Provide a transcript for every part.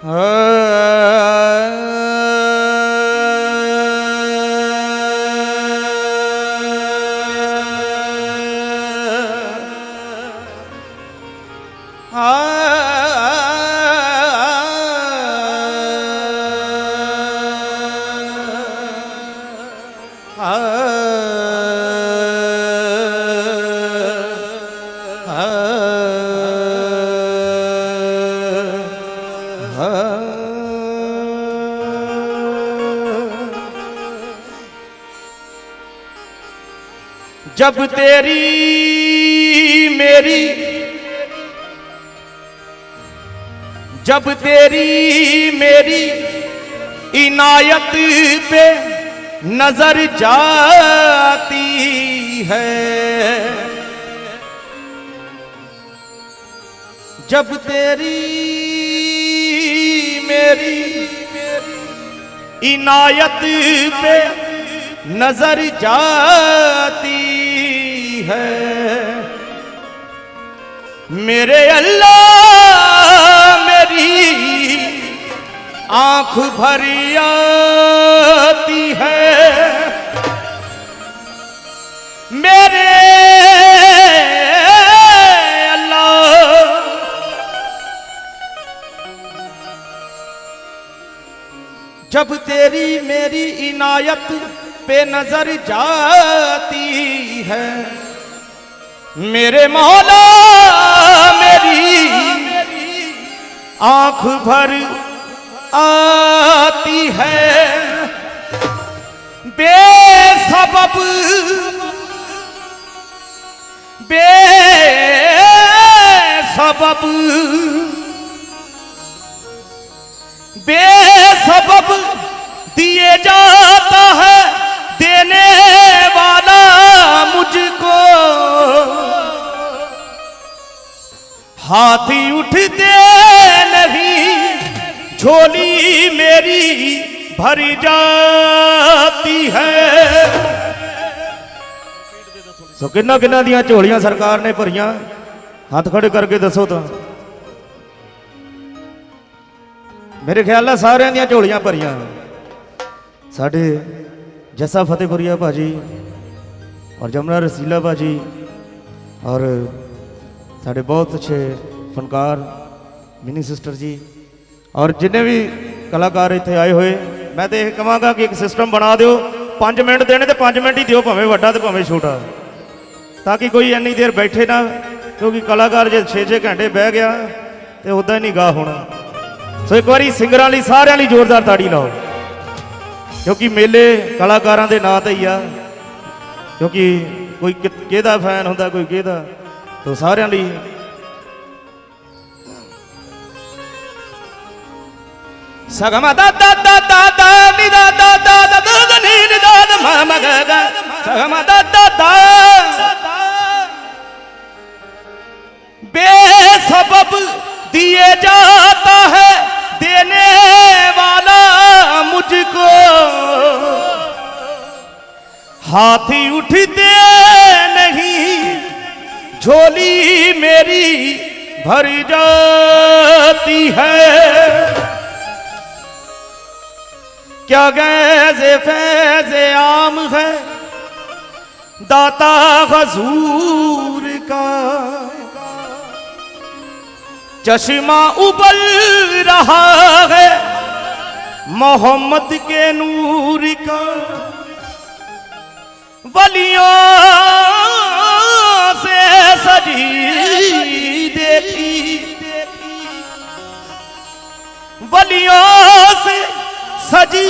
Oh. तेरी, मेरी। जब तेरी, मेरी इनायत पे नज़र जाती है। जब तेरी, मेरी इनायत पे नज़र जाती है। मेरे अल्लाह, मेरी आँख भरी आती है। मेरे अल्लाह, जब तेरी मेरी इनायत पे नज़र जाती है मेरे मौला मेरी आंख भर आती है बेसबब बेसबब बेसबब झोली मेरी भरी जाती है ਸੋ ਕਿੰਨਾ ਕਿੰਨਾ ਦੀਆਂ ਝੋਲੀਆਂ ਸਰਕਾਰ ਨੇ ਭਰੀਆਂ ਹੱਥ ਖੜੇ ਕਰਕੇ ਦੱਸੋ ਤਾਂ ਮੇਰੇ ਖਿਆਲ ਨਾਲ ਸਾਰਿਆਂ ਦੀਆਂ ਝੋਲੀਆਂ ਭਰੀਆਂ ਸਾਡੇ ਜੱਸਾ ਫਤਿਹਪੁਰੀਆ ਭਾਜੀ ਔਰ ਜਮਨਾ ਰਸੀਲਾ ਭਾਜੀ ਔਰ ਸਾਡੇ ਬਹੁਤ ਅੱਛੇ ਫਨਕਾਰ ਮਿਨੀ ਸਿਸਟਰ ਜੀ ਔਰ ਜਿੰਨੇ ਵੀ ਕਲਾਕਾਰ ਇੱਥੇ ਆਏ ਹੋਏ, ਮੈਂ ਤੇ ਇਹ ਕਹਾਂਗਾ ਕਿ ਇੱਕ ਸਿਸਟਮ ਬਣਾ ਦਿਓ। 5 ਮਿੰਟ ਦੇਣੇ ਤੇ 5 ਮਿੰਟ ਹੀ ਦਿਓ, ਭਾਵੇਂ ਵੱਡਾ ਤੇ ਭਾਵੇਂ ਛੋਟਾ। ਤਾਂ ਕਿ ਕੋਈ ਇੰਨੀ ਦੇਰ ਬੈਠੇ ਨਾ, ਕਿਉਂਕਿ ਕਲਾਕਾਰ ਜੇ 6-6 ਘੰਟੇ ਬਹਿ ਗਿਆ, ਤੇ ਉਦਾਂ ਹੀ ਨਹੀਂ ਗਾ ਹੋਣਾ। ਸੋ ਇੱਕ ਵਾਰੀ ਸਿੰਗਰਾਂ ਲਈ ਸਾਰਿਆਂ ਲਈ ਜ਼ੋਰਦਾਰ ਤਾੜੀ ਲਾਓ। ਕਿਉਂਕਿ ਮੇਲੇ ਕਲਾਕਾਰਾਂ ਦੇ ਨਾਂ ਤੇ ਹੀ ਆ। ਕਿਉਂਕਿ ਕੋਈ ਕਿ- ਕਿਹਦਾ ਫੈਨ ਹੁੰਦਾ, ਕੋਈ ਕਿਹਦਾ। ਤਾਂ ਸਾਰਿਆਂ ਲਈ सगम बेसबब दिए जाता है देने वाला मुझको हाथी उठते नहीं झोली मेरी भरी जाती है क्या गैज़े फैज़े आम है? दाता हजूर का। चश्मा उबल रहा है मोहम्मद के नूर का। वलियों से सजी देखी। वलियों से सजी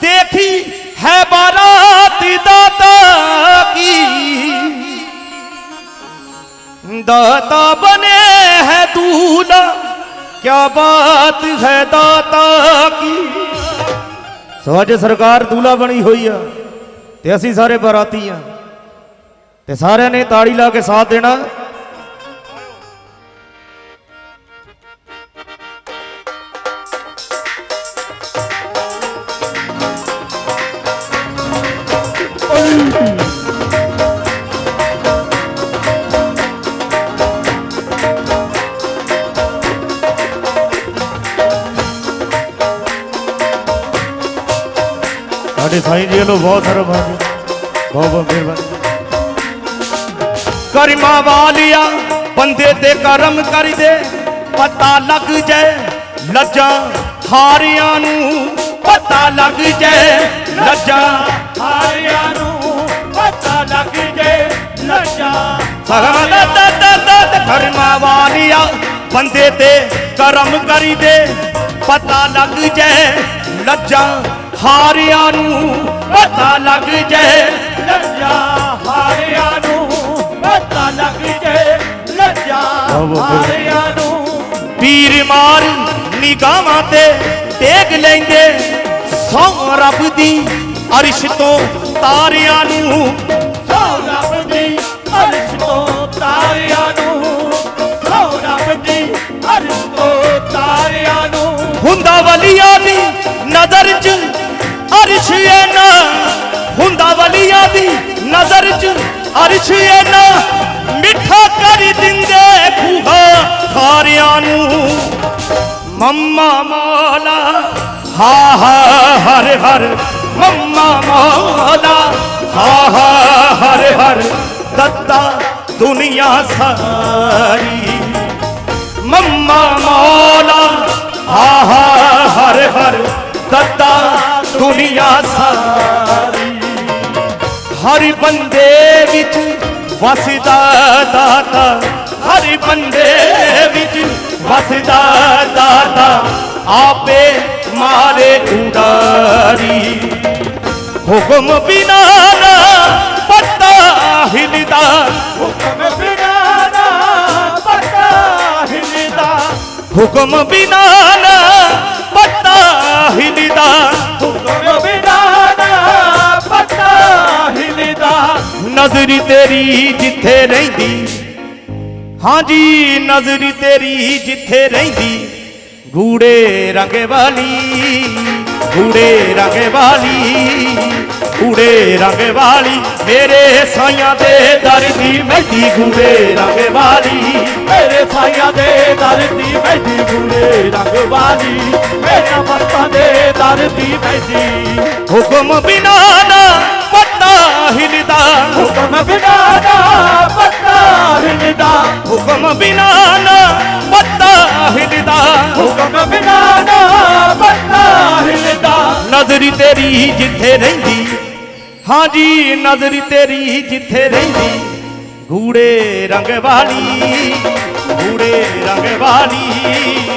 देखी है बारात दाता की दाता बने है दूल्हा क्या बात है दाता की ਸੋ ਅੱਜ ਸਰਕਾਰ ਦੂਲਾ ਬਣੀ ਹੋਈ ਆ ਤੇ ਅਸੀਂ ਸਾਰੇ ਬਰਾਤੀ ਆ ਤੇ ਸਾਰਿਆਂ ਨੇ ਤਾੜੀ ਲਾ ਕੇ ਸਾਥ ਦੇਣਾ ਸਾਈਂ ਜੀ ਵੱਲੋਂ ਬਹੁਤ ਸਾਰਾ ਬਾਜੀ ਬਹੁਤ ਬਹੁਤ ਮਿਹਰਬਾਨੀ। ਕਰਮਾ ਵਾਲਿਆ ਬੰਦੇ ਤੇ ਕਰਮ ਕਰ ਦੇ ਪਤਾ ਲੱਗ ਜਾਏ ਲੱਜਾਂ ਹਾਰਿਆਂ ਨੂੰ। ਪਤਾ ਲੱਗ ਜਾਏ ਲੱਜਾਂ ਹਾਰਿਆਂ ਨੂੰ। ਪਤਾ ਲੱਗ ਜੇ ਲੱਜਾ ਦਾ ਦਾ ਦਾ ਕਰਮਾ ਵਾਲਿਆ ਬੰਦੇ ਤੇ ਕਰਮ ਕਰੀ ਦੇ ਪਤਾ ਲੱਗ ਜਾਏ ਲੱਜਾਂ ਹਾਰਿਆਂ ਨੂੰ ਪਤਾ ਲੱਗ ਜਾਏ ਲੱਜਾ ਹਾਰਿਆਂ ਨੂੰ ਪਤਾ ਲੱਗ ਜੇ, ਲੱਜਾ ਹਾਰਿਆਂ ਨੂੰ। ਪੀਰ ਮਾਰ ਨਿਗਾਹਾਂ ਤੇ ਟੇਕ ਲੈਂਦੇ, ਸੌ ਰੱਬ ਦੀ ਅਰਸ਼ ਤੋਂ ਤਾਰਿਆਂ ਨੂੰ। ਸੌ ਰੱਬ ਦੀ ਅਰਸ਼ ਤੋਂ ਤਾਰਿਆਂ ਨੂੰ। ਸੌ ਰੱਬ ਦੀ ਅਰਸ਼ ਤੋਂ ਤਾਰਿਆਂ ਨੂੰ। ਹੁੰਦਾ ਵਲੀਆਂ ਦੀ ਨਜ਼ਰ 'ਚ ਅਰਸ਼ ਏ ਨਾ, ਹੁੰਦਾ ਵਲੀਆਂ ਦੀ ਨਜ਼ਰ 'ਚ ਅਰਸ਼ ਏ ਨਾ। ਮਿੱਠਾ ਕਰ ਦਿੰਦੇ ਖੂਹਾ ਖਾਰਿਆਂ ਨੂੰ। ਮੰਮਾ ਮੌਲਾ, ਹਾ ਹਾ, ਹਰ ਹਰ। ਮੰਮਾ ਮੌਲਾ, ਹਾ ਹਾ, ਹਰ ਹਰ। ਦੱਤਾ ਦੁਨੀਆ ਸਾਰੀ। ਮੰਮਾ ਮੌਲਾ ਆਹਾ ਹਰ ਹਰ। ਦੱਤਾ ਦੁਨੀਆ ਸਾਰੀ। ਹਰ ਬੰਦੇ ਵਿੱਚ ਵਸਦਾ ਦਾਤਾ। ਹਰ ਬੰਦੇ ਵਿੱਚ ਵਸਦਾ ਦਾਤਾ। ਆਪੇ ਮਾਰੇ ਉਡਾਰੀ ਹੁਕਮ ਬਿਨਾ ਨਾ ਪੱਤਾ ਹਿਲਦਾ। ਹੁਕਮ ਬਿਨਾ ਨਾ ਪਤਾ ਹਿਲਦਾ। ਹੁਕਮ ਬਿਨਾ ਨਾ ਪੱਤਾ ਹਿਲਦਾ। ਨਜ਼ਰ ਤੇਰੀ ਜਿੱਥੇ ਰਹਿੰਦੀ। ਹਾਂਜੀ ਨਜ਼ਰ ਤੇਰੀ ਜਿੱਥੇ ਰਹਿੰਦੀ। ਗੂੜੇ ਰੰਗ ਵਾਲੀ, ਗੂੜੇ ਰੰਗ ਵਾਲੀ, ਗੂੜੇ ਰੰਗ ਵਾਲੀ। ਮੇਰੇ ਸਾਈਆਂ ਦੇ ਦਰ ਦੀ ਮਹਿੰਦੀ ਗੂੜੇ ਰੰਗ ਵਾਲੀ। ਮੇਰੇ ਸਾਈਆਂ ਦੇ ਦਰ ਦੀ ਮਹਿੰਦੀ ਗੂੜੇ ਰੰਗ ਵਾਲੀ। ਮੇਰੇ ਮਸਤਾਂ ਦੇ ਦਰ ਦੀ ਮਹਿੰਦੀ ਹੁਕਮ ਬਿਨਾ ਹੁਕਮ ਬਿਨਾ ਨਾ ਪਤਾ ਹਿਲਦਾ ਹੁਕਮ ਬਿਨਾ ਨਾ ਪੱਤਾ ਹਿਲਦਾ ਹੁਕਮ ਬਿਨਾ ਨਾ ਪਤਾ ਹਿਲਦਾ ਨਜ਼ਰ ਤੇਰੀ ਜਿੱਥੇ ਰਹਿੰਦੀ ਹਾਂਜੀ ਨਜ਼ਰ ਤੇਰੀ ਜਿੱਥੇ ਰਹਿੰਦੀ। ਗੂੜੇ ਰੰਗ ਵਾਲੀ ਗੂੜੇ ਰੰਗ ਵਾਲੀ।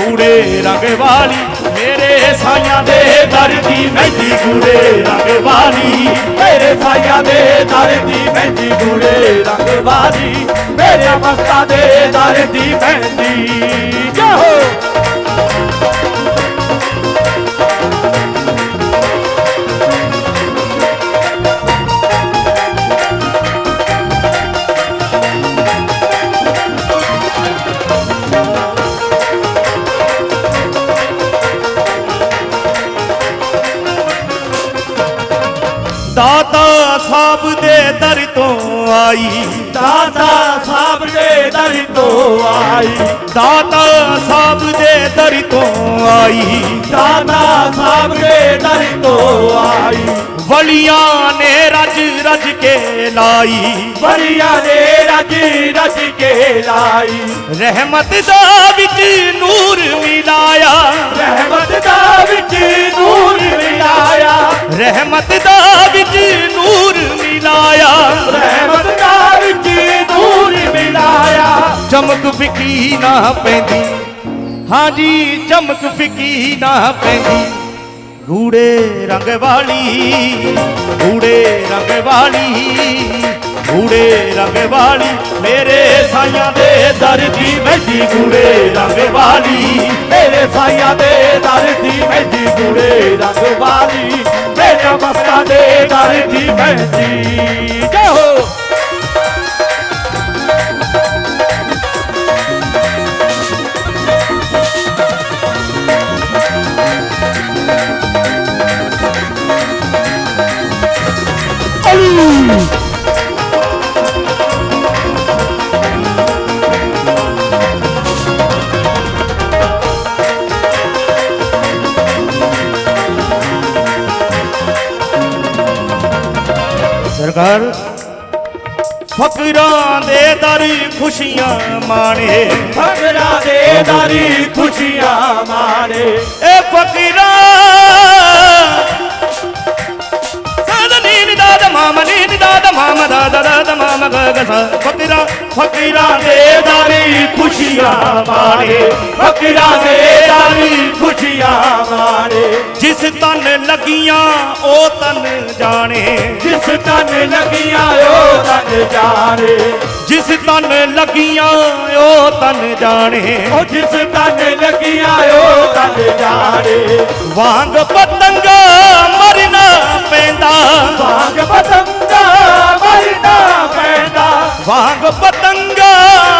ਗੂੜੇ ਰੰਗ ਵਾਲੀ, ਮੇਰੇ ਸਾਈਆਂ ਦੇ ਦਰ ਦੀ ਮਹਿੰਦੀ ਗੂੜੇ ਰੰਗ ਵਾਲੀ। ਮੇਰੇ ਸਾਈਆਂ ਦੇ ਦਰ ਦੀ ਮਹਿੰਦੀ ਗੂੜੇ ਰੰਗ ਵਾਲੀ, ਮੇਰੇ ਮਸਤਾਂ ਦੇ ਦਰ ਦੀ ਮਹਿੰਦੀ। ਜਾਹੋ ਆਈ। ਦਾਤਾ ਸਾਹਿਬ ਦੇ ਦਰ ਤੋਂ ਆਈ। ਦਾਦਾ ਸਾਹਿਬ ਦੇ ਦਰ ਤੋਂ ਆਈ। ਵਲੀਆਂ ਨੇ ਰਜ ਰਜ ਕੇ ਲਾਈ। ਬੜੀਆਂ ਨੇ ਰਜ ਰਜ ਕੇ ਲਾਈ। ਰਹਿਮਤ ਦਾ ਵਿੱਚ ਨੂਰ ਮਿਲਾਇਆ। ਰਹਿਮਤ ਦਾ ਵਿੱਚ ਨੂਰ ਮਿਲਾਇਆ। ਰਹਿਮਤ ਦਾ ਵਿੱਚ ਨੂਰ ਮਿਲਾਇਆ। ਰਹਿਮਤ ਦਾ ਵਿੱਚ ਨੂਰ ਮਿਲਾਇਆ। ਚਮਕ ਫਿੱਕੀ ਨਾ ਪੈਂਦੀ। ਹਾਂਜੀ, ਚਮਕ ਫਿੱਕੀ ਨਾ ਪੈਂਦੀ। ਗੂੜੇ ਰੰਗ ਵਾਲੀ, ਗੂੜੇ ਰੰਗ ਵਾਲੀ, ਗੂੜੇ ਰੰਗ ਵਾਲੀ। ਮੇਰੇ ਸਾਈਆਂ ਦੇ ਦਰ ਦੀ ਮਹਿੰਦੀ ਗੂੜੇ ਰੰਗ ਵਾਲੀ। ਮੇਰੇ ਸਾਈਆਂ ਦੇ ਦਰ ਦੀ ਮਹਿੰਦੀ ਗੂੜੇ ਰੰਗ ਵਾਲੀ। ਮੇਰੇ ਮਸਤਾਂ ਦੇ ਦਰ ਦੀ ਮਹਿੰਦੀ ਸਰਕਾਰ ਫਕਰਾਂ ਦੇ ਦਰ ਖੁਸ਼ੀਆਂ ਮਾਣੇ। ਫਕਰਾਂ ਦੇ ਦਾਰੀ ਖੁਸ਼ੀਆਂ ਮਾਣੇ। ਇਹ ਫਕਰਾਂ। ਸਦ ਨੀਨ ਦਾ ਦਮਾਮ ਨੀਨ ਦਾ ਦਮਾਮ ਦਾ ਦਾ ਦਾ ਦਮਾਮ ਗ ਗ ਸਾ। ਫਕਰਾਂ ਫਕਰਾਂ ਦੇ ਦਾਰੀ ਖੁਸ਼ੀਆਂ ਮਾਣੇ। ਫਕਰਾਂ ਦੇ ਦਾਰੀ ਖੁਸ਼ੀਆਂ ਮਾਣੇ। ਜਿਸ ਤਨ ਲੱਗੀਆਂ ਉਹ ਤਨ ਜਾਣੇ। ਜਿਸ ਤਨ ਲੱਗੀਆਂ ਉਹ ਤਨ ਜਾਣੇ। ਜਿਸ ਤਨ ਲੱਗੀਆਂ ਉਹ ਤਨ ਜਾਣੇ। ਉਹ ਜਿਸ ਤਨ ਲੱਗੀਆਂ ਉਹ ਤਨ ਜਾਣੇ। ਵਾਂਗ ਪਤੰਗਾ ਮਰਨਾ ਪੈਂਦਾ। ਭਾਗ ਪਤੰਗਾ ਮਰਨਾ ਵਾਂਗ ਪਤੰਗਾ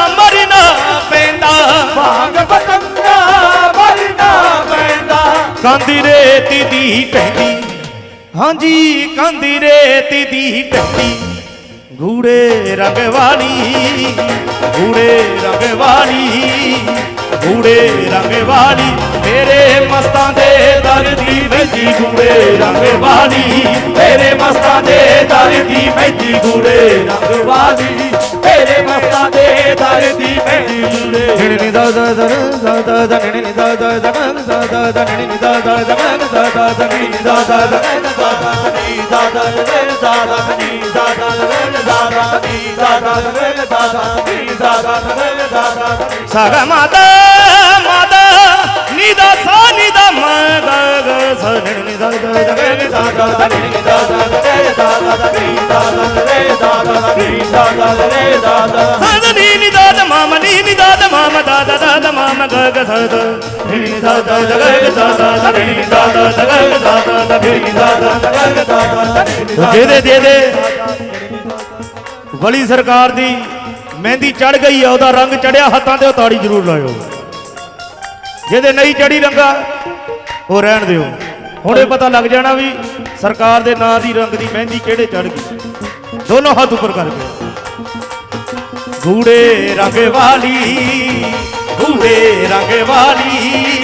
ਮਰਨਾ ਪੈਂਦਾ। ਭਾਗ ਪਤੰਗਾ ਮਰਨਾ ਪੈਂਦਾ। ਕਾਂਦੀ ਰੇਤੀ ਦੀ ਪੈਂਦੀ ਹਾਂਜੀ ਕਾਂਦੀ ਰੇਤੀ ਦੀ ਪੈਂਦੀ ਗੂੜੇ ਰੰਗ ਵਾਲੀ ਗੂੜੇ ਰੰਗ ਵਾਲੀ। ਗੂੜੇ ਰੰਗ ਵਾਲੀ ਮੇਰੇ ਮਸਤਾਂ ਦੇ ਦਰ ਦੀ ਵੈਜੀ ਗੂੜੇ ਰੰਗ ਵਾਲੀ ਮੇਰੇ ਮਸਤਾਂ ਦੇ ਦਰ ਦੀ ਮਹਿੰਦੀ ਗੂੜੇ ਰੰਗ ਵਾਲੀ ਮੇਰੇ ਮਸਤਾਂ ਦੇ ਦਰ ਦੀ ਮਹਿੰਦੀ ਗੂੜੇ ਨਿਣੀ ਦਾ ਦਾ ਦਾ ਦਾ ਦਾ ਦਾ ਨਿਣੀ ਦਾ ਦਾ ਦਾ ਦਾ ਦਾ ਦਾ ਨਿਣੀ ਦਾ ਦਾ ਦਾ ਦਾ ਦਾ ਦਾ ਦਾ ਦਾ ਦਾ ਦਾ ਦਾ ਦਾ ਦਾ ਦਾ ਦਾ ਦਾ ਸਦ ਦਾ ਦਾ ਦਾ ਦਾ ਮਾਮ ਦਾ ਦਾ ਦਾ ਦਾ ਮਾਮ ਗ ਗ ਸ ਦ ਨਿਣੀ ਦਾ ਦਾ ਦਾ ਗ ਗ ਦਾ ਦਾ ਦਾ ਨਿਣੀ ਦਾ ਦਾ ਦਾ ਗ ਗ ਦਾ ਦਾ ਦਾ ਨਿਣੀ ਦਾ ਦਾ ਦਾ ਗ ਗ ਦਾ ਦਾ ਦੇ ਦੇ ਦੇ ਦੇ ਵਲੀ ਸਰਕਾਰ ਦੀ ਮਹਿੰਦੀ ਚੜ ਗਈ ਆ, ਉਹਦਾ ਰੰਗ ਚੜਿਆ ਹੱਥਾਂ ਤੇ ਉਹ ਤਾੜੀ ਜ਼ਰੂਰ ਲਾਇਓ। ਜਿਹਦੇ ਨਹੀਂ ਚੜੀ ਰੰਗਾ, ਉਹ ਰਹਿਣ ਦਿਓ। ਹੁਣ ਇਹ ਪਤਾ ਲੱਗ ਜਾਣਾ ਵੀ ਸਰਕਾਰ ਦੇ ਨਾਂ ਦੀ ਰੰਗ ਦੀ ਮਹਿੰਦੀ ਕਿਹੜੇ ਚੜ ਗਈ। ਦੋਨੋਂ ਹੱਥ ਉੱਪਰ ਕਰਕੇ ਗੂੜੇ ਰੰਗ ਵਾਲੀ, ਗੂੜੇ ਰੰਗ ਵਾਲੀ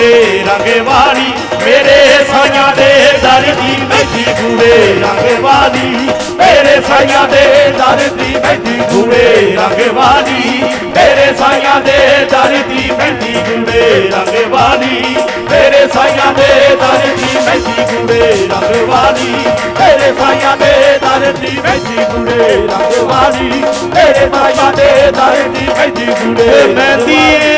ਗੂੜੇ ਰੰਗ ਵਾਲੀ ਮੇਰੇ ਸਾਈਆਂ ਦੇ ਦਰ ਦੀ ਬੈਠੀ ਗੂੜੇ ਰੰਗ ਵਾਲੀ ਮੇਰੇ ਸਾਈਆਂ ਦੇ ਦਰ ਦੀ ਮਹਿੰਦੀ ਗੂੜੇ ਰੰਗ ਵਾਲੀ ਮੇਰੇ ਸਾਈਆਂ ਦੇ ਦਰ ਦੀ ਬੈਠੀ ਗੂੜੇ ਰੰਗ ਵਾਲੀ ਮੇਰੇ ਸਾਈਆਂ ਦੇ ਦਰ ਦੀ ਬੈਠੀ ਗੂੜੇ ਰੰਗ ਵਾਲੀ ਤੇਰੇ ਸਾਈਆਂ ਦੇ ਦਰ ਦੀ ਬੈਠੀ ਗੂੜੇ ਰੰਗ ਵਾਲੀ ਤੇਰੇ ਸਾਈਆਂ ਦੇ ਦਰ ਦੀ ਮਹਿੰਦੀ ਗੂੜੇ ਮਹਿੰਦੀ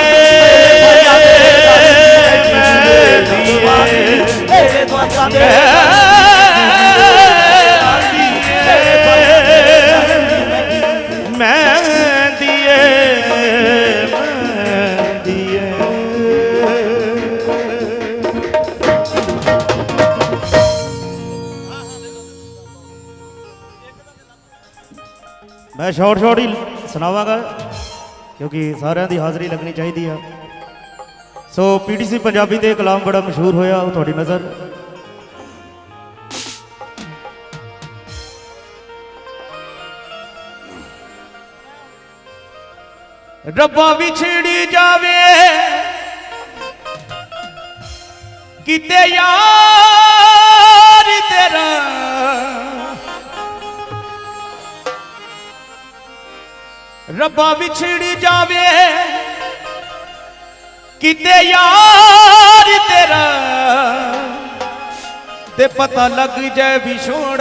ਸ਼ਾਰਟ ਸ਼ਾਰਟ ਹੀ ਸੁਣਾਵਾਂਗਾ, ਕਿਉਂਕਿ ਸਾਰਿਆਂ ਦੀ ਹਾਜ਼ਰੀ ਲੱਗਣੀ ਚਾਹੀਦੀ ਆ। ਸੋ ਪੀਟੀਸੀ ਪੰਜਾਬੀ ਦੇ ਕਲਾਮ ਬੜਾ ਮਸ਼ਹੂਰ ਹੋਇਆ, ਉਹ ਤੁਹਾਡੀ ਨਜ਼ਰ। ਰੱਬਾ ਵਿਛੜੀ ਜਾਵੇ, ਕਿਤੇ ਯਾਰ ਰੱਬਾ ਵਿਛੜ ਜਾਵੇ। ਕਿਤੇ ਯਾਰ ਤੇਰਾ ਤੇ ਪਤਾ ਲੱਗ ਜਾਏ ਵਿਛੋੜ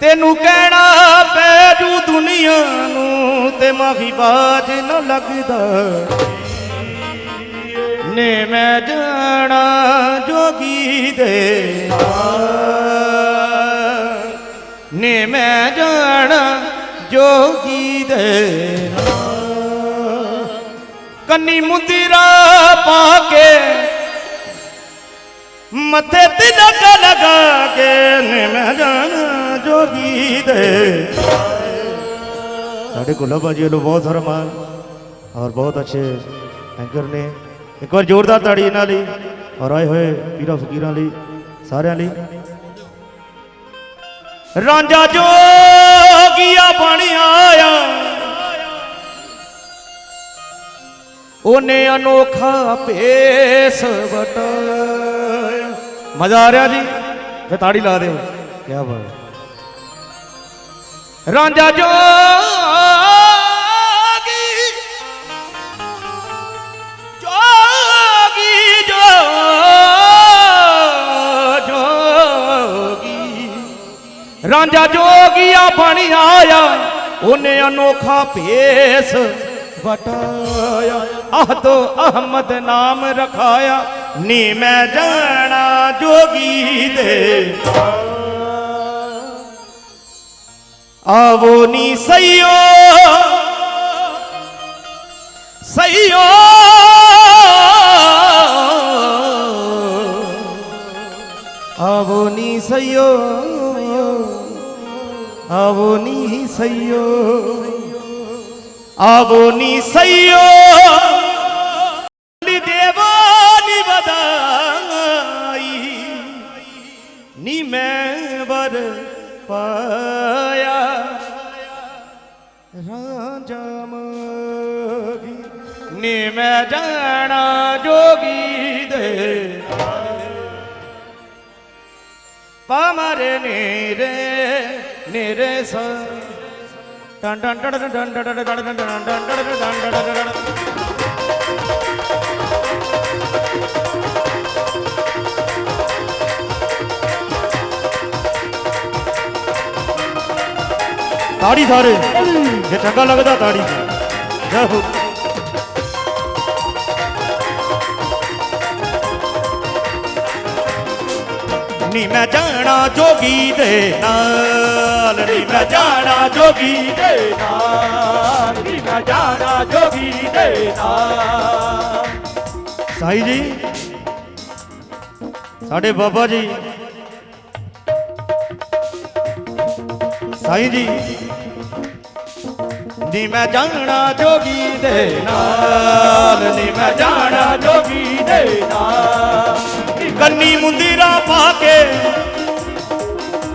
ਤੈਨੂੰ ਕਹਿਣਾ ਪੈ ਜੂ ਦੁਨੀਆ ਨੂੰ ਤੇ ਮਾਫੀ ਬਾਜ ਨਾ ਲੱਗਦਾ। ਨੇ ਮੈਂ ਜਾਣਾ ਜੋਗੀ ਦੇ ਨਾਲ। ਨੇ ਮੈਂ ਜਾਣਾ ਜੋਗੀ ਦੇ ਨਾਲ। ਕੰਨੀ ਮੁੰਦਰਾ ਪਾ ਕੇ ਮੱਥੇ ਤਿਲਕ ਲਗਾ ਕੇ ਨੇ ਮੈਂ ਜਾਣਾ ਜੋਗੀ ਦੇ ਸਾਡੇ ਗੁਲਾਬ ਬਾਜੀ ਵੱਲੋਂ ਬਹੁਤ ਸਾਰਾ ਮਾਨ ਔਰ ਬਹੁਤ ਅੱਛੇ ਐਂਕਰ ਨੇ ਇੱਕ ਵਾਰ ਜ਼ੋਰਦਾਰ ਤਾੜੀ ਇਹਨਾਂ ਲਈ ਔਰ ਆਏ ਹੋਏ ਪੀਰਾ ਫਕੀਰਾਂ ਲਈ, ਸਾਰਿਆਂ ਲਈ। ਰਾਂਝਾ ਜੋਗੀਆ ਬਣ ਆਇਆ। ਉਹਨੇ ਅਨੋਖਾ ਭੇਸ ਵਟਾਇਆ। ਮਜ਼ਾ ਆ ਰਿਹਾ ਜੀ? ਫੇ ਤਾੜੀ ਲਾ ਦਿਓ। ਕੀ ਬਾਤ। ਰਾਂਝਾ ਜੋ ਰਾਂਝਾ ਜੋਗੀਆ ਬਣ ਆਇਆ ਉਹਨੇ ਅਨੋਖਾ ਭੇਸ ਵਟਾਇਆ। ਆਹ ਤੋ ਅਹਮਦ ਨਾਮ ਰਖਾਇਆ। ਨੀ ਮੈਂ ਜਾਣਾ ਜੋਗੀ ਦੇ ਆਵੋ ਨੀ ਸਈਓ। ਸਈਓ। ਆਵੋ ਨੀ ਸਈਓ। आवो नी सैयो आवो नी सैयो देवानी बदाई नी मैं वर पाया ਰਾਂਝਾ ਮਗੀ ਨੀ ਮੈਂ ਜਾਣਾ ਜੋਗੀ ਦੇ ਪਮਰ ਨੀ ਰੇ நிரே டன் டன் டன் டன் டன் டன் டன் டன் டன் டன் सारे चंगा लगता ताड़ी जय ਨੀ ਮੈਂ ਜਾਣਾ ਜੋਗੀ ਦੇ ਨਾਲ। ਨੀ ਮੈਂ ਜਾਣਾ ਜੋਗੀ ਦੇ ਨਾਲ। ਨੀ ਮੈਂ ਜਾਣਾ ਜੋਗੀ ਦੇ ਨਾਲ। ਸਾਈ ਜੀ, ਸਾਡੇ ਬਾਬਾ ਜੀ। ਸਾਈ ਜੀ, ਨੀ ਮੈਂ ਜਾਣਾ ਜੋਗੀ ਦੇ ਨਾਲ। ਨੀ ਮੈਂ ਜਾਣਾ ਜੋਗੀ ਦੇ ਨਾਲ। ਕੰਨੀ ਮੁੰਦਿਰਾ ਪਾ ਕੇ,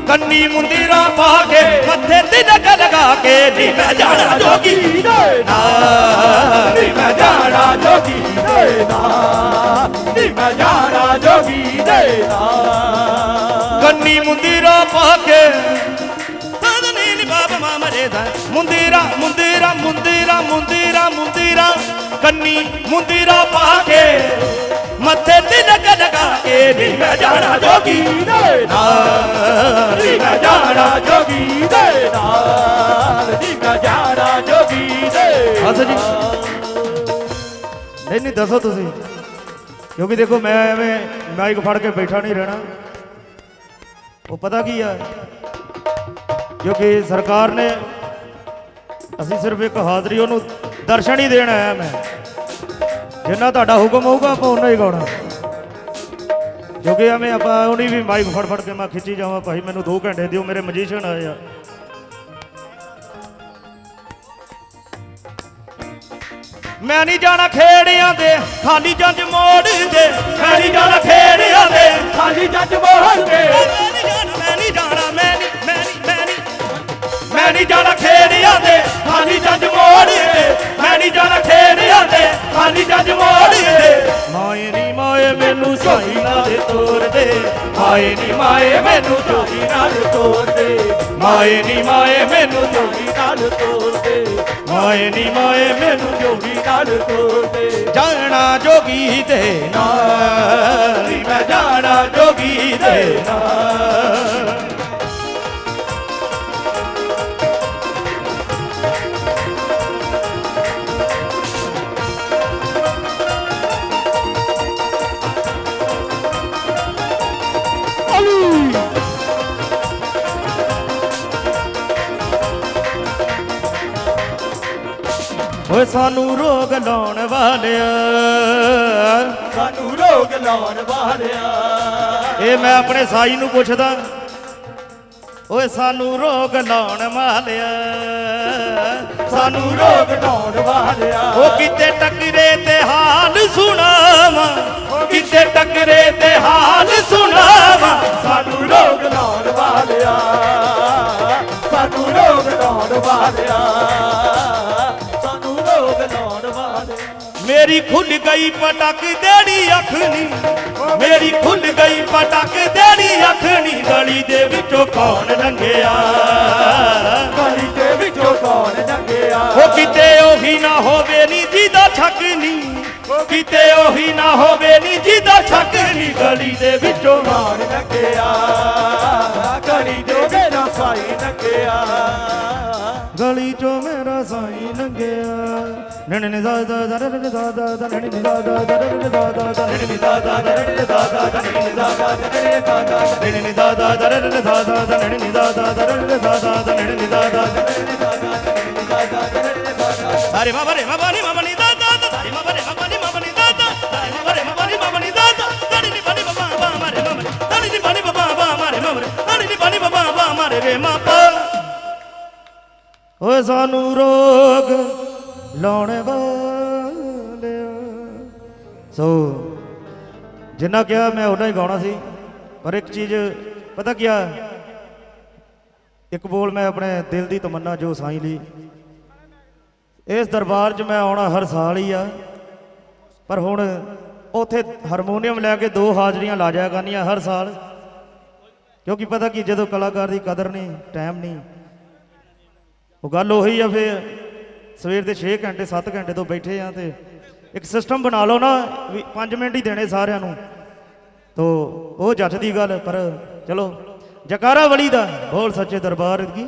ਕੰਨੀ ਮੁੰਦਿਰਾ ਪਾ ਕੇ, ਮੱਥੇ ਤੇ ਨਗ ਲਗਾ ਕੇ ਨੀ ਮੈਂ ਜਾਣਾ ਜੋਗੀ। ਦੇ ਨੀ ਮੈਂ ਜਾਣਾ ਜੋਗੀ। ਦੇ ਨੀ ਮੈਂ ਜਾਣਾ ਜੋਗੀ। ਦੇ ਕੰਨੀ ਮੁੰਦਿਰਾ ਪਾ ਕੇ ਤਦ ਨੀ ਨੀ ਬਾਬਾ ਮਾ ਮਰੇ ਦਾ। ਮੁੰਦਿਰਾ ਮੁੰਦਿਰਾ ਮੁੰਦਿਰਾ ਮੁੰਦਿਰਾ ਮੁੰਦਿਰਾ, ਕੰਨੀ ਮੁੰਦਿਰਾ ਪਾ ਕੇ। ਮੱਥੇ ਤੇ ਨਗ ਲਗਾ ਕੇ ਮੈਂ ਜਾਣਾ ਜੋਗੀ ਦੇ ਨਾਲ। ਮੈਂ ਜਾਣਾ ਜੋਗੀ ਦੇ ਨਾਲ। ਮੈਂ ਜਾਣਾ ਜੋਗੀ ਦੇ ਬਸ ਜੀ। ਨਹੀਂ ਨਹੀਂ ਦੱਸੋ ਤੁਸੀਂ। ਕਿਉਂਕਿ ਦੇਖੋ ਮੈਂ ਐਵੇਂ ਮਾਈਕ ਫੜ ਕੇ ਬੈਠਾ ਨਹੀਂ ਰਹਿਣਾ। ਉਹ ਪਤਾ ਕੀ ਆ? ਕਿਉਂਕਿ ਸਰਕਾਰ ਨੇ ਅਸੀਂ ਸਿਰਫ ਇੱਕ ਹਾਜ਼ਰੀ ਉਹਨੂੰ ਦਰਸ਼ਨ ਹੀ ਦੇਣ ਆਇਆ ਮੈਂ। ਜਿੰਨਾ ਤੁਹਾਡਾ ਹੁਕਮ ਹੋਊਗਾ, ਆਪਾਂ ਉਹਨਾਂ ਹੀ ਗਾਉਣਾ। ਕਿਉਂਕਿ ਐਵੇਂ ਆਪਾਂ ਉਹਨੀ ਵੀ ਮਾਈਕ ਫੜ ਫੜ ਕੇ ਮੈਂ ਖਿੱਚੀ ਜਾਵਾਂ, ਭਾਈ ਮੈਨੂੰ 2 ਘੰਟੇ ਦਿਓ, ਮੇਰੇ ਮਜੀਸ਼ੀਅਨ ਆਏ ਆ। ਮੈਂ ਨਹੀਂ ਜਾਣਾ ਖੇੜਿਆਂ ਦੇ, ਖਾਲੀ ਜੰਜ ਮੋੜ ਦੇ ਮੈਂ ਨਹੀਂ ਜਾਣਾ ਖੇੜਿਆਂ ਦੇ, ਖਾਲੀ ਜੱਜ ਮੋਹਨ ਮੈਂ ਨਹੀਂ ਜਾਣਾ ਮੈਂ ਨਹੀਂ ਜਾਣਾ ਮੈਂ ਨਹੀਂ ਮੈਂ ਨਹੀਂ ਮੈਂ ਨਹੀਂ ਮੈਂ ਨਹੀਂ ਜਾਣਾ ਖੇੜਿਆਂ ਦੇ, ਖਾਲੀ ਜੰਜ ਦੇ ਮੈਂ ਨਹੀਂ ਜਾਣਾ ਖੇੜਿਆਂ ਦੇ ਖਾਲੀ ਜੰਜ ਮੋੜ ਦੇ ਮਾਏ ਨੀ ਮਾਏ ਮੈਨੂੰ ਸਾਈ ਨਾਲ ਤੋਰ ਦੇ ਮਾਏ ਨੀ ਮਾਏ ਮੈਨੂੰ ਜੋਗੀ ਨਾਲ ਤੋਰ ਦੇ ਮਾਏ ਨੀ ਮਾਏ ਮੈਨੂੰ ਜੋਗੀ ਨਾਲ ਤੋਰ ਦੇ ਮਾਏ ਨੀ ਮਾਏ ਮੈਨੂੰ ਜੋਗੀ ਨਾਲ ਤੋਰ ਦੇ ਜਾਣਾ ਜੋਗੀ ਦੇ ਨਾਲ। ਮੈਂ ਜਾਣਾ ਜੋਗੀ ਦੇ ਨਾਲ। ਓਏ ਸਾਨੂੰ ਰੋਗ ਲਾਉਣ ਵਾਲਿਆ। ਸਾਨੂੰ ਰੋਗ ਲਾਉਣ ਵਾਲਿਆ। ਇਹ ਮੈਂ ਆਪਣੇ ਸਾਈ ਨੂੰ ਪੁੱਛਦਾ। ਓਏ ਸਾਨੂੰ ਰੋਗ ਲਾਉਣ ਵਾਲਿਆ। ਸਾਨੂੰ ਰੋਗ ਲਾਉਣ ਵਾਲਿਆ। ਉਹ ਕਿਤੇ ਟੱਕਰੇ ਤੇ ਹਾਲ ਸੁਣਾਵਾ। ਕਿਤੇ ਟੱਕਰੇ ਤੇ ਹਾਲ ਸੁਣਾਵਾ। ਸਾਨੂੰ ਰੋਗ ਲਾਉਣ ਵਾਲਿਆ। ਸਾਨੂੰ ਰੋਗ ਲਾਉਣ ਵਾਲਿਆ। ਮੇਰੀ ਖੁੱਲ ਗਈ ਪਟਕ ਦੇੜੀ ਅੱਖ ਨੀ। ਮੇਰੀ ਖੁੱਲ ਗਈ ਪਟਕ ਦੇੜੀ ਅੱਖ ਨੀ। ਗਲੀ ਦੇ ਵਿੱਚੋਂ ਕੌਣ ਲੰਘਿਆ ਗਲੀ ਦੇ ਵਿੱਚੋਂ ਕੌਣ ਲੰਘਿਆ ਉਹ ਕਿਤੇ ਉਹੀ ਨਾ ਹੋਵੇ ਨੀ ਜਿਹਦਾ ਛੱਕ ਨੀ। ਕਿਤੇ ਉਹੀ ਨਾ ਹੋਵੇ ਨੀ ਜਿਹਦਾ ਛੱਕ ਨੀ। ਗਲੀ ਦੇ ਵਿੱਚੋਂ ਕੌਣ ਲੰਘਿਆ ਗਲੀ ਦੇ ਮੇਰਾ ਸਾਈ ਲੰਘਿਆ ਨਣ ਨੇ ਦਾ ਦਾ ਦਾ ਦਾ ਦਾ ਦਾ ਦਾ ਨਣ ਨੇ ਦਾ ਦਾ ਦਾ ਦਾ ਦਾ ਦਾ ਦਾ ਨਣ ਨੇ ਦਾ ਦਾ ਦਾ ਦਾ ਦਾ ਦਾ ਦਾ ਨਣ ਨੇ ਦਾ ਦਾ ਦਾ ਦਾ ਦਾ ਦਾ ਨਣ ਨੇ ਦਾ ਦਾ ਦਾ ਦਾ ਦਾ ਦਾ ਦਾ ਨਣ ਨੇ ਦਾ ਦਾ ਦਾ ਦਾ ਦਾ ਦਾ ਦਾ ਨਣ ਨੇ ਦਾ ਦਾ ਸਾਰੇ ਮਾਮਾ ਰੇ ਮਾਮਾ ਨੀ ਮਾਮਾ ਨੀ ਦਾ ਦਾ ਦਾ ਸਾਰੇ ਮਾਮਾ ਰੇ ਮਾਰੇ ਰੇ ਮਾਪਾ ਓਏ ਸਾਨੂੰ ਰੋਗ ਲਾਉਣ ਵਾਲਿਆ ਸੋ ਜਿੰਨਾ ਕਿਹਾ ਮੈਂ ਉਹਨਾਂ ਹੀ ਗਾਉਣਾ ਸੀ, ਪਰ ਇੱਕ ਚੀਜ਼ ਪਤਾ ਕੀ ਆ? ਇੱਕ ਬੋਲ ਮੈਂ ਆਪਣੇ ਦਿਲ ਦੀ ਤਮੰਨਾ ਜੋ ਸਾਈਂ ਲਈ। ਇਸ ਦਰਬਾਰ 'ਚ ਮੈਂ ਆਉਣਾ ਹਰ ਸਾਲ ਹੀ ਆ, ਪਰ ਹੁਣ ਉਥੇ ਹਾਰਮੋਨੀਅਮ ਲੈ ਕੇ ਦੋ ਹਾਜ਼ਰੀਆਂ ਲਾ ਜਾਇਆ ਕਰਨੀਆਂ ਹਰ ਸਾਲ। ਕਿਉਂਕਿ ਪਤਾ ਕੀ, ਜਦੋਂ ਕਲਾਕਾਰ ਦੀ ਕਦਰ ਨਹੀਂ, ਟਾਈਮ ਨਹੀਂ, ਉਹ ਗੱਲ ਉਹੀ ਆ ਫੇ ਸਵੇਰ ਦੇ 6 ਘੰਟੇ 7 ਘੰਟੇ ਤੋਂ ਬੈਠੇ ਆ ਤੇ ਇੱਕ ਸਿਸਟਮ ਬਣਾ ਲਓ ਨਾ ਵੀ 5 ਮਿੰਟ ਹੀ ਦੇਣੇ ਸਾਰਿਆਂ ਨੂੰ। ਤੋ ਉਹ ਜੱਜ ਦੀ ਗੱਲ, ਪਰ ਚਲੋ ਜਕਾਰਾ ਵਲੀ ਦਾ, ਬੋਲ ਸੱਚੇ ਦਰਬਾਰ ਕੀ